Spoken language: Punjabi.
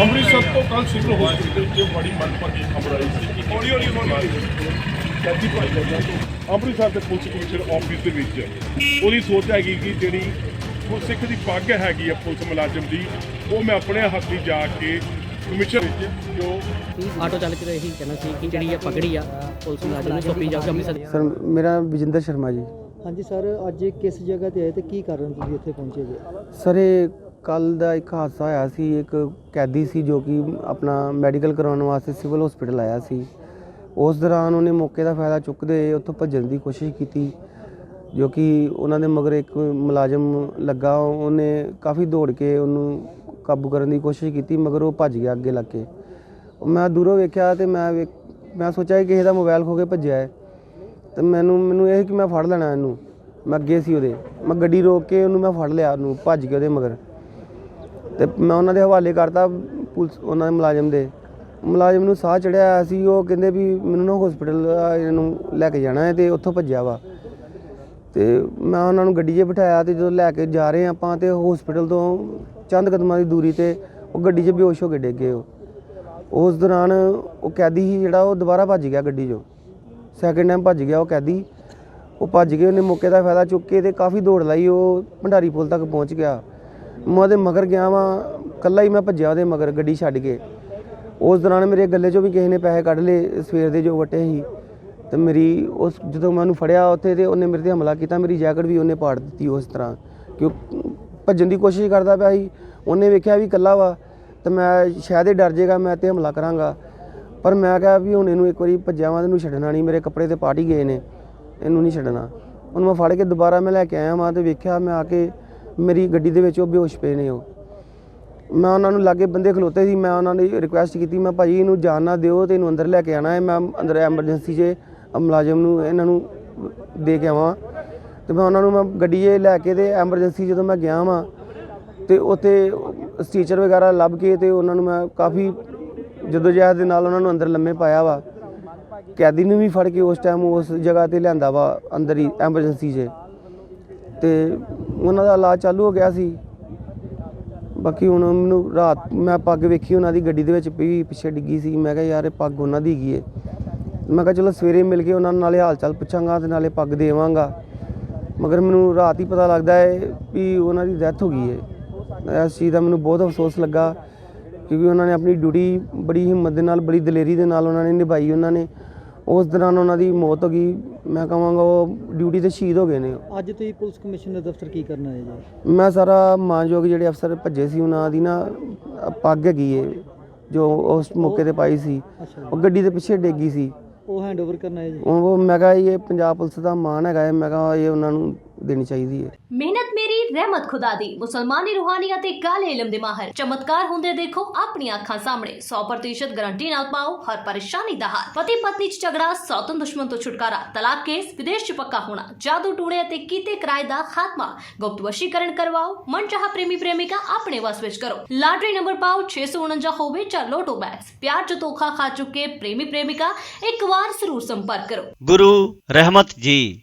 ਅੰਮ੍ਰਿਤਸਰ ਤੋਂ ਕੱਲ ਸਿਵਲ ਹਸਪੀਟਲ 'ਚ ਬੜੀ ਮੰਦਭਾਗੀ ਖਬਰ ਆਈ ਸੀ। ਹੌਲੀ ਹੌਲੀ ਹੌਲੀ ਕੈਦੀ ਭਾਈ ਜਾਂਦਾ ਤੋਂ ਅੰਮ੍ਰਿਤਸਰ ਦੇ ਪੁਲਿਸ ਕਮਿਸ਼ਨਰ ਆਫਿਸ ਦੇ ਵਿੱਚ। ਉਹਦੀ ਸੋਚ ਹੈਗੀ ਕਿ ਜਿਹੜੀ ਗੁਰਸਿੱਖ ਦੀ ਪੱਗ ਹੈਗੀ ਆ ਪੁਲਿਸ ਮੁਲਾਜ਼ਮ ਦੀ ਉਹ ਮੈਂ ਆਪਣੇ ਹੱਥੀਂ ਜਾ ਕੇ ਕਮਿਸ਼ਨਰ ਵਿੱਚ ਜੋ ਆਟੋ ਚਾਲਕ ਦਾ ਇਹੀ ਕਹਿਣਾ ਸੀ ਕਿ ਜਿਹੜੀ ਇਹ ਪਗੜੀ ਆ ਪੁਲਿਸ ਮੁਲਾਜ਼ਮ ਨੂੰ ਸੌਂਪੀ ਅੰਮ੍ਰਿਤਸਰ ਦੇ। ਸਰ ਮੇਰਾ ਵਿਜਿੰਦਰ ਸ਼ਰਮਾ ਜੀ। ਹਾਂਜੀ ਸਰ ਅੱਜ ਕਿਸ ਜਗ੍ਹਾ ਤੇ ਆਏ ਤੇ ਕੀ ਕਾਰਨ ਤੁਸੀਂ ਇੱਥੇ ਪਹੁੰਚੇ ਜੀ? ਸਰ ਇਹ ਕੱਲ ਦਾ ਇੱਕ ਹਾਦਸਾ ਹੋਇਆ ਸੀ, ਇੱਕ ਕੈਦੀ ਸੀ ਜੋ ਕਿ ਆਪਣਾ ਮੈਡੀਕਲ ਕਰਾਉਣ ਵਾਸਤੇ ਸਿਵਲ ਹਸਪੀਟਲ ਆਇਆ ਸੀ। ਉਸ ਦੌਰਾਨ ਉਹਨੇ ਮੌਕੇ ਦਾ ਫਾਇਦਾ ਚੁੱਕਦੇ ਹੋਏ ਉੱਥੋਂ ਭੱਜਣ ਦੀ ਕੋਸ਼ਿਸ਼ ਕੀਤੀ, ਜੋ ਕਿ ਉਹਨਾਂ ਦੇ ਮਗਰ ਇੱਕ ਮੁਲਾਜ਼ਮ ਲੱਗਾ। ਉਹਨੇ ਕਾਫੀ ਦੌੜ ਕੇ ਉਹਨੂੰ ਕਾਬੂ ਕਰਨ ਦੀ ਕੋਸ਼ਿਸ਼ ਕੀਤੀ, ਮਗਰ ਉਹ ਭੱਜ ਗਿਆ ਅੱਗੇ ਲੱਗ ਕੇ। ਮੈਂ ਦੂਰੋਂ ਵੇਖਿਆ ਤੇ ਮੈਂ ਵੇਖ- ਮੈਂ ਸੋਚਿਆ ਕਿਸੇ ਦਾ ਮੋਬਾਈਲ ਖੋ ਕੇ ਭੱਜਿਆ ਹੈ। ਤੇ ਮੈਨੂੰ ਮੈਨੂੰ ਇਹ ਕਿ ਮੈਂ ਫੜ ਲੈਣਾ ਇਹਨੂੰ। ਮੈਂ ਅੱਗੇ ਸੀ ਉਹਦੇ। ਮੈਂ ਗੱਡੀ ਰੋਕ ਕੇ ਉਹਨੂੰ ਮੈਂ ਫੜ ਲਿਆ, ਉਹਨੂੰ ਭੱਜ ਕੇ ਉਹਦੇ ਮਗਰ। ਤੇ ਮੈਂ ਉਹਨਾਂ ਦੇ ਹਵਾਲੇ ਕਰਤਾ ਪੁਲਿਸ, ਉਹਨਾਂ ਦੇ ਮੁਲਾਜ਼ਮ ਦੇ। ਮੁਲਾਜ਼ਮ ਨੂੰ ਸਾਹ ਚੜਿਆ ਆਇਆ ਸੀ, ਉਹ ਕਹਿੰਦੇ ਵੀ ਮੈਨੂੰ ਨਾ ਹਸਪੀਟਲ ਇਹਨੂੰ ਲੈ ਕੇ ਜਾਣਾ ਹੈ ਤੇ ਉੱਥੋਂ ਭੱਜਿਆ ਵਾ। ਤੇ ਮੈਂ ਉਹਨਾਂ ਨੂੰ ਗੱਡੀ 'ਚ ਬਿਠਾਇਆ ਤੇ ਜਦੋਂ ਲੈ ਕੇ ਜਾ ਰਹੇ ਆਪਾਂ ਤੇ ਹਸਪੀਟਲ ਤੋਂ ਚੰਦ ਕਦਮਾਂ ਦੀ ਦੂਰੀ ਤੇ ਉਹ ਗੱਡੀ 'ਚ ਬੇਹੋਸ਼ ਹੋ ਕੇ ਡਿੱਗ ਗਏ ਉਹ। ਉਸ ਦੌਰਾਨ ਉਹ ਕੈਦੀ ਸੀ ਜਿਹੜਾ, ਉਹ ਦੁਬਾਰਾ ਭੱਜ ਗਿਆ ਗੱਡੀ 'ਚੋਂ। ਸੈਕਿੰਡ ਟਾਈਮ ਭੱਜ ਗਿਆ ਉਹ ਕੈਦੀ। ਉਹ ਭੱਜ ਕੇ ਉਹਨੇ ਮੌਕੇ ਦਾ ਫਾਇਦਾ ਚੁੱਕ ਕੇ ਤੇ ਕਾਫੀ ਦੌੜ ਲਾਈ, ਉਹ ਭੰਡਾਰੀ ਪੁਲ ਤੱਕ ਪਹੁੰਚ ਗਿਆ। ਮੈਂ ਉਹਦੇ ਮਗਰ ਗਿਆ ਵਾਂ ਕੱਲਾ ਹੀ ਮੈਂ ਭੱਜਿਆ ਉਹਦੇ ਮਗਰ ਗੱਡੀ ਛੱਡ ਕੇ। ਉਸ ਦੌਰਾਨ ਮੇਰੇ ਗੱਲੇ 'ਚੋਂ ਵੀ ਕਿਸੇ ਨੇ ਪੈਸੇ ਕੱਢ ਲਏ, ਸਵੇਰ ਦੇ ਜੋ ਵਟੇ ਸੀ। ਤੇ ਮੇਰੀ ਉਸ, ਜਦੋਂ ਮੈਂ ਉਹਨੂੰ ਫੜਿਆ ਉੱਥੇ ਤੇ ਉਹਨੇ ਮੇਰੇ ਤੇ ਹਮਲਾ ਕੀਤਾ, ਮੇਰੀ ਜੈਕਟ ਵੀ ਉਹਨੇ ਪਾੜ ਦਿੱਤੀ ਉਸ ਤਰ੍ਹਾਂ। ਕਿਉਂ, ਭੱਜਣ ਦੀ ਕੋਸ਼ਿਸ਼ ਕਰਦਾ ਪਿਆ ਸੀ। ਉਹਨੇ ਵੇਖਿਆ ਵੀ ਇਕੱਲਾ ਵਾ, ਤੇ ਮੈਂ ਸ਼ਾਇਦ ਇਹ ਡਰ ਜੇਗਾ, ਮੈਂ ਤੇ ਹਮਲਾ ਕਰਾਂਗਾ। ਪਰ ਮੈਂ ਕਿਹਾ ਵੀ ਹੁਣ ਇਹਨੂੰ ਇੱਕ ਵਾਰੀ ਭੱਜਿਆ ਵਾਂ ਇਹਨੂੰ ਛੱਡਣਾ ਨਹੀਂ, ਮੇਰੇ ਕੱਪੜੇ ਤੇ ਪਾਟ ਹੀ ਗਏ ਨੇ। ਇਹਨੂੰ ਨਹੀਂ ਛੱਡਣਾ। ਉਹਨੂੰ ਮੈਂ ਫੜ ਕੇ ਦੁਬਾਰਾ ਮੈਂ ਲੈ ਕੇ ਆਇਆ ਵਾਂ ਤੇ ਵੇਖਿਆ, ਮੈਂ ਆ ਕੇ ਮੇਰੀ ਗੱਡੀ ਦੇ ਵਿੱਚ ਉਹ ਬੇਹੋਸ਼ ਪਏ ਨੇ ਉਹ। ਮੈਂ ਉਹਨਾਂ ਨੂੰ ਲਾਗੇ ਬੰਦੇ ਖਲੋਤੇ ਸੀ, ਮੈਂ ਉਹਨਾਂ ਨੇ ਰਿਕੁਐਸਟ ਕੀਤੀ, ਮੈਂ ਭਾਜੀ ਇਹਨੂੰ ਜਾਣ ਨਾ ਦਿਓ ਤੇ ਇਹਨੂੰ ਅੰਦਰ ਲੈ ਕੇ ਆਣਾ ਹੈ, ਮੈਂ ਅੰਦਰ ਐਮਰਜੈਂਸੀ 'ਚ ਮੁਲਾਜ਼ਮ ਨੂੰ ਇਹਨਾਂ ਨੂੰ ਦੇ ਕੇ ਆਵਾਂ। ਤੇ ਮੈਂ ਉਹਨਾਂ ਨੂੰ ਮੈਂ ਗੱਡੀ 'ਚ ਲੈ ਕੇ ਤੇ ਐਮਰਜੈਂਸੀ ਜਦੋਂ ਮੈਂ ਗਿਆ ਵਾਂ ਤੇ ਉੱਥੇ ਸਟੀਚਰ ਵਗੈਰਾ ਲੱਭ ਕੇ ਤੇ ਉਹਨਾਂ ਨੂੰ ਮੈਂ ਕਾਫੀ ਜਦੋਂ ਜਹਿਦ ਦੇ ਨਾਲ ਉਹਨਾਂ ਨੂੰ ਅੰਦਰ ਲੰਮੇ ਪਾਇਆ ਵਾ। ਕੈਦੀ ਨੂੰ ਵੀ ਫੜ ਕੇ ਉਸ ਟਾਈਮ ਉਸ ਜਗ੍ਹਾ ਤੇ ਲਿਆਂਦਾ ਵਾ, ਅੰਦਰ ਹੀ ਐਮਰਜੈਂਸੀ 'ਚ। ਤੇ ਉਹਨਾਂ ਦਾ ਇਲਾਜ ਚਾਲੂ ਹੋ ਗਿਆ ਸੀ। ਬਾਕੀ ਹੁਣ ਮੈਨੂੰ ਰਾਤ ਮੈਂ ਪੱਗ ਵੇਖੀ ਉਹਨਾਂ ਦੀ ਗੱਡੀ ਦੇ ਵਿੱਚ ਵੀ ਪਿੱਛੇ ਡਿੱਗੀ ਸੀ। ਮੈਂ ਕਿਹਾ, ਯਾਰ, ਇਹ ਪੱਗ ਉਹਨਾਂ ਦੀ ਹੈਗੀ ਏ। ਮੈਂ ਕਿਹਾ, ਚਲੋ, ਸਵੇਰੇ ਮਿਲ ਕੇ ਉਹਨਾਂ ਨੂੰ ਨਾਲੇ ਹਾਲ ਚਾਲ ਪੁੱਛਾਂਗਾ ਤੇ ਨਾਲੇ ਪੱਗ ਦੇਵਾਂਗਾ। ਮਗਰ ਮੈਨੂੰ ਰਾਤ ਹੀ ਪਤਾ ਲੱਗਦਾ ਹੈ ਵੀ ਉਹਨਾਂ ਦੀ ਡੈਥ ਹੋ ਗਈ ਹੈ ਇਸ ਚੀਜ਼ ਦਾ ਮੈਨੂੰ ਬਹੁਤ ਅਫਸੋਸ ਲੱਗਾ ਕਿਉਂਕਿ ਉਹਨਾਂ ਨੇ ਆਪਣੀ ਡਿਊਟੀ ਬੜੀ ਹਿੰਮਤ ਦੇ ਨਾਲ, ਬੜੀ ਦਲੇਰੀ ਦੇ ਨਾਲ ਉਹਨਾਂ ਨੇ ਨਿਭਾਈ ਉਹਨਾਂ ਨੇ। ਉਸ ਦੌਰਾਨ ਉਹਨਾਂ ਦੀ ਮੌਤ ਹੋ ਗਈ। ਮੈਂ ਕਹਾਂਗਾ ਉਹ ਡਿਊਟੀ ਤੇ ਸ਼ਹੀਦ ਹੋ ਗਏ ਨੇ। ਅੱਜ ਤੁਸੀਂ ਪੁਲਿਸ ਕਮਿਸ਼ਨਰ ਦਫ਼ਤਰ ਕੀ ਕਰਨ ਆਏ ਜੀ? ਮੈਂ ਸਾਰਾ ਮਾਨਯੋਗ ਜਿਹੜੇ ਅਫਸਰ ਭੱਜੇ ਸੀ ਉਹਨਾਂ ਦੀ ਨਾ ਪੱਗ ਹੈਗੀ ਏ ਜੋ ਉਸ ਮੌਕੇ ਤੇ ਪਾਈ ਸੀ। ਅੱਛਾ ਉਹ ਗੱਡੀ ਦੇ ਪਿੱਛੇ ਡੇਗੀ ਸੀ। ਉਹ ਹੈਂਡਓਵਰ ਕਰਨ ਆਏ ਜੀ? ਉਹ ਮੈਂ ਕਿਹਾ ਇਹ ਪੰਜਾਬ ਪੁਲਿਸ ਦਾ ਮਾਣ ਹੈਗਾ ਹੈ ਮੈਂ ਕਿਹਾ ਇਹ ਉਹਨਾਂ ਨੂੰ ਦੇਣੀ ਚਾਹੀਦੀ ਹੈ। ਮਿਹਨਤ ਮੇਰੀ ਰਹਿਮਤ ਖੁਦਾ ਦੀ। ਮੁਸਲਮਾਨੀ ਰੂਹਾਨੀਅਤ ਤੇ ਕਾਲੇ ਇਲਮ ਦੇ ਮਾਹਰ। ਚਮਤਕਾਰ ਹੁੰਦੇ ਦੇਖੋ ਆਪਣੀਆਂ ਅੱਖਾਂ ਸਾਹਮਣੇ। 100% ਗਾਰੰਟੀ ਨਾਲ ਪਾਓ ਹਰ ਪਰੇਸ਼ਾਨੀ ਦਾ ਹੱਲ ਪਤੀ ਪਤਨੀ ਚ ਝਗੜਾ ਸੌਤਨ ਦੁਸ਼ਮਣ ਤੋਂ ਛੁਟਕਾਰਾ। ਤਲਾਕ ਕੇਸ ਵਿਦੇਸ਼ ਚ ਪੱਕਾ ਹੋਣਾ। ਜਾਦੂ ਟੂਣੇ ਅਤੇ ਕੀਤੇ ਕਿਰਾਏ ਦਾ ਖਾਤਮਾ। ਗੁਪਤ ਵਸ਼ੀਕਰਨ ਕਰਵਾਓ। ਮਨ ਚਾਹ ਪ੍ਰੇਮੀ ਪ੍ਰੇਮਿਕਾ ਆਪਣੇ ਵਸ ਵਿੱਚ ਕਰੋ। ਲਾਟਰੀ ਨੰਬਰ ਪਾਓ 649 ਹੋਵੇ ਜਾਂ ਲੋਟੋ ਬੈਗਸ। ਪਿਆਰ ਚ ਧੋਖਾ ਖਾ ਚੁੱਕੇ ਪ੍ਰੇਮੀ ਪ੍ਰੇਮਿਕਾ ਇੱਕ ਵਾਰ ਜ਼ਰੂਰ ਸੰਪਰਕ ਕਰੋ। ਗੁਰੂ ਰਹਿਮਤ ਜੀ।